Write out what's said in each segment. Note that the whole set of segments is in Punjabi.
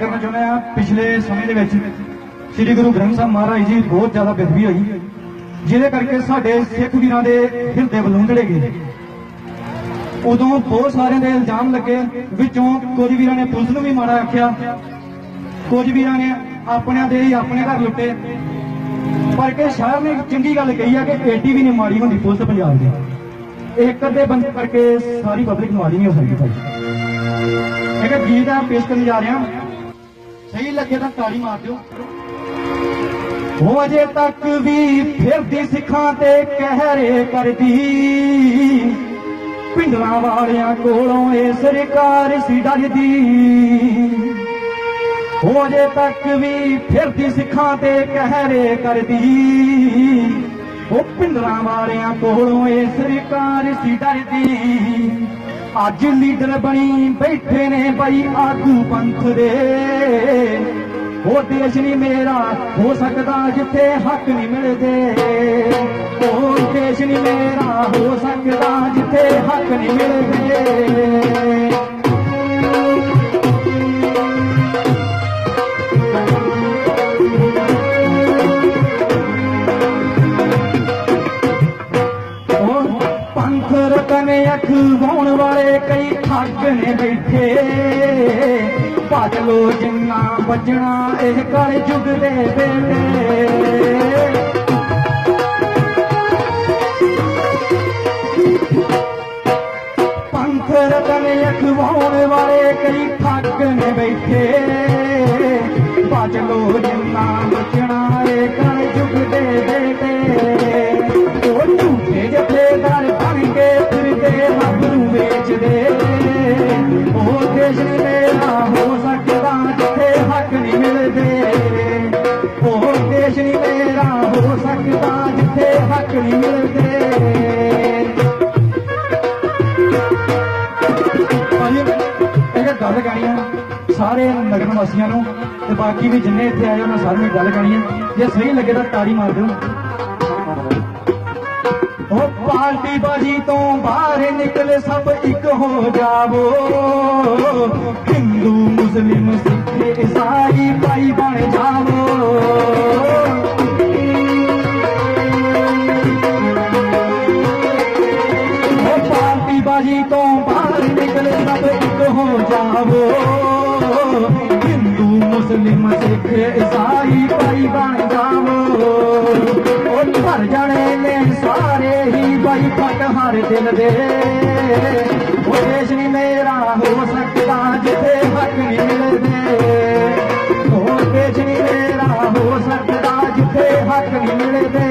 ਕਰਨਾ ਚਾਹੁੰਦੇ ਆ ਪਿਛਲੇ ਸਮੇਂ ਦੇ ਵਿੱਚ ਸ੍ਰੀ ਗੁਰੂ ਗ੍ਰੰਥ ਸਾਹਿਬ ਮਹਾਰਾਜ ਜੀ ਬਹੁਤ ਜ਼ਿਆਦਾ ਬੇਦਬੀ ਹੋਈ, ਜਿਹਦੇ ਕਰਕੇ ਸਾਡੇ ਸਿੱਖ ਵੀਰਾਂ ਦੇ ਹਿਰਦੇ ਬਲੂੰਦੜੇ ਗਏ। ਉਦੋਂ ਬਹੁਤ ਸਾਰਿਆਂ ਦੇ ਇਲਜ਼ਾਮ ਲੱਗੇ, ਵਿੱਚੋਂ ਕੁਝ ਵੀਰਾਂ ਨੇ ਪੁਲਿਸ ਨੂੰ ਵੀ ਮਾੜਾ ਆਖਿਆ, ਕੁਝ ਵੀਰਾਂ ਨੇ ਆਪਣਿਆਂ ਦੇ ਹੀ ਆਪਣੇ ਘਰ ਲੁੱਟੇ। ਪਰ ਕਿ ਸ਼ਾਇਰ ਨੇ ਚੰਗੀ ਗੱਲ ਕਹੀ ਆ ਕਿ ਏਡੀ ਵੀ ਨਹੀਂ ਮਾੜੀ ਹੁੰਦੀ ਪੁਲਿਸ ਪੰਜਾਬ ਦੀ। ਇੱਕ ਅੱਧੇ ਬੰਦੇ ਕਰਕੇ ਸਾਰੀ ਪਬਲਿਕ ਮਾੜੀ ਨਹੀਂ ਹੋ ਸਕਦੀ ਭਾਈ। ਇੱਕ ਗੀਤ ਆ ਪੇਸ਼ ਕਰਨ ਜਾ ਰਿਹਾ। ਸਹੀ ਲੱਗੇ ਤਾਂ ਤਾੜੀ ਮਾਰ ਦਿਓ। ਉਹ ਅਜੇ ਤੱਕ ਵੀ ਫਿਰਦੀ ਸਿੱਖਾਂ ਤੇ ਕਹਿਰੇ ਕਰਦੀ। ਪਿੰਡਾਂ ਵਾਲਿਆਂ ਕੋਲੋਂ ਇਹ ਸਰਕਾਰ ਸੀ ਡਰਦੀ। ਉਹ ਅਜੇ ਤੱਕ ਵੀ ਫਿਰਦੀ ਸਿੱਖਾਂ ਤੇ ਕਹਿਰੇ ਕਰਦੀ। ਉਹ ਪਿੰਡਾਂ ਵਾਲਿਆਂ ਕੋਲੋਂ ਇਹ ਸਰਕਾਰ ਸੀ ਡਰਦੀ। ਅੱਜ ਲੀਡਰ ਬਣੀ ਬੈਠੇ ਨੇ ਬਈ ਆਗੂ ਪੰਥ ਦੇ। ਉਹ ਦੇਸ਼ ਨਹੀਂ ਮੇਰਾ, ਹੋ ਸਕਦਾ ਜਿੱਥੇ ਹੱਕ ਨਹੀਂ ਮਿਲਦੇ। ਉਹ ਦੇਸ਼ ਨਹੀਂ ਮੇਰਾ, ਹੋ ਸਕਦਾ ਜਿੱਥੇ ਹੱਕ ਨਹੀਂ ਮਿਲਦੇ। ਰਤਨ ਅਖਵਾਉਣ ਵਾਲੇ ਕਈ ਠੱਗ ਨੇ ਬੈਠੇ ਭੱਜ ਲੋ ਜਿੰਨਾ ਵੱਜਣਾ ਇਹ ਕਲ ਯੁੱਗ ਦੇ ਬੇਟੇ ਪੰਥ ਰਤਨ ਅਖਵਾਉਣ ਵਾਲੇ ਕਈ ਠੱਗ ਨੇ ਬੈਠੇ ਭੱਜ ਲੋ ਜਿੰਨਾ ਦੇਸ਼ ਨੀ ਮੇਰਾ ਹੋ ਸਕਦਾ ਜਿੱਥੇ ਹੱਕ ਨਹੀਂ ਮਿਲਦੇ। ਉਹ ਦੇਸ਼ ਨੀ ਮੇਰਾ ਹੋ ਸਕਦਾ ਜਿੱਥੇ ਹੱਕ ਨਹੀਂ ਮਿਲਦੇ ਇਹ ਗੱਲ ਕਰਨੀ ਆ ਸਾਰੇ ਨਗਰ ਵਾਸੀਆਂ ਨੂੰ ਤੇ ਬਾਕੀ ਵੀ ਜਿੰਨੇ ਇੱਥੇ ਆਏ ਉਹਨਾਂ ਸਾਰਿਆਂ ਨੂੰ ਗੱਲ ਕਰਨੀ ਹੈ ਜੇ ਸਹੀ ਲੱਗੇ ਤਾਂ ਤਾੜੀ ਮਾਰ ਦਿਓ ਉਹ ਪਾਰਟੀ ਬਾਜੀ ਤੋਂ ਬਾਹਰ ਨਿਕਲੇ ਸਭ ਇੱਕ ਹੋ ਜਾਵੋ। ਹਿੰਦੂ, ਮੁਸਲਿਮ, ਸਿੱਖ, ਈਸਾਈ ਭਾਈ ਬਣ ਜਾਵੋ। ਉਹ ਬਾਜੀ ਤੋਂ ਬਾਹਰ ਨਿਕਲੇ ਸਭ ਇੱਕ ਹੋ ਜਾਵੋ। ਹਿੰਦੂ, ਮੁਸਲਿਮ, ਸਿੱਖ, ਈਸਾਈ ਭਾਈ ਬਣ ਜਾਵੋ। ਉਹ ਭਰ ਜਾਣੇ ਹੀ ਹਰ ਦਿਲ ਦੇ। ਉਹ ਦੇਸ਼ ਨਹੀਂ ਮੇਰਾ ਹੋ ਸਕਦਾ ਜਿੱਥੇ ਹੱਕ ਨਹੀਂ ਮਿਲਦੇ। ਉਹ ਦੇਸ਼ ਨਹੀਂ ਮੇਰਾ ਹੋ ਸਕਦਾ ਜਿੱਥੇ ਹੱਕ ਨਹੀਂ ਮਿਲਦੇ।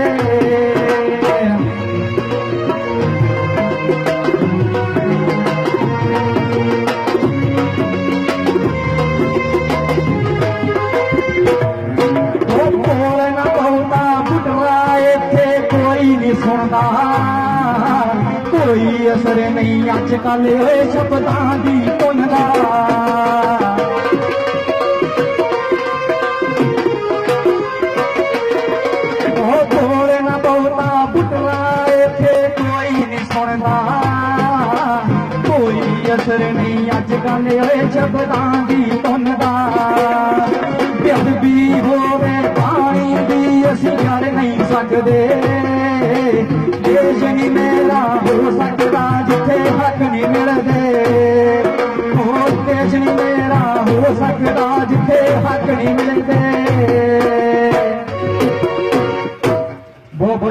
ਉਹ ਕੋਲ ਨਾ ਬਹੁਤਾ ਇੱਥੇ ਕੋਈ ਨਹੀਂ ਸੁਣਦਾ। ਕੋਈ ਅਸਰ ਨਹੀਂ ਅੱਜ ਕੱਲ ਓਏ ਸ਼ਬਦਾਂ ਦੀ ਧੁਨ ਦਾ। ਇੱਥੇ ਕੋਈ ਨਹੀਂ ਸੁਣਦਾ। ਕੋਈ ਅਸਰ ਨਹੀਂ ਅੱਜ ਕੱਲ ਓਏ ਸ਼ਬਦਾਂ ਦੀ ਉਹ ਦੇਸ਼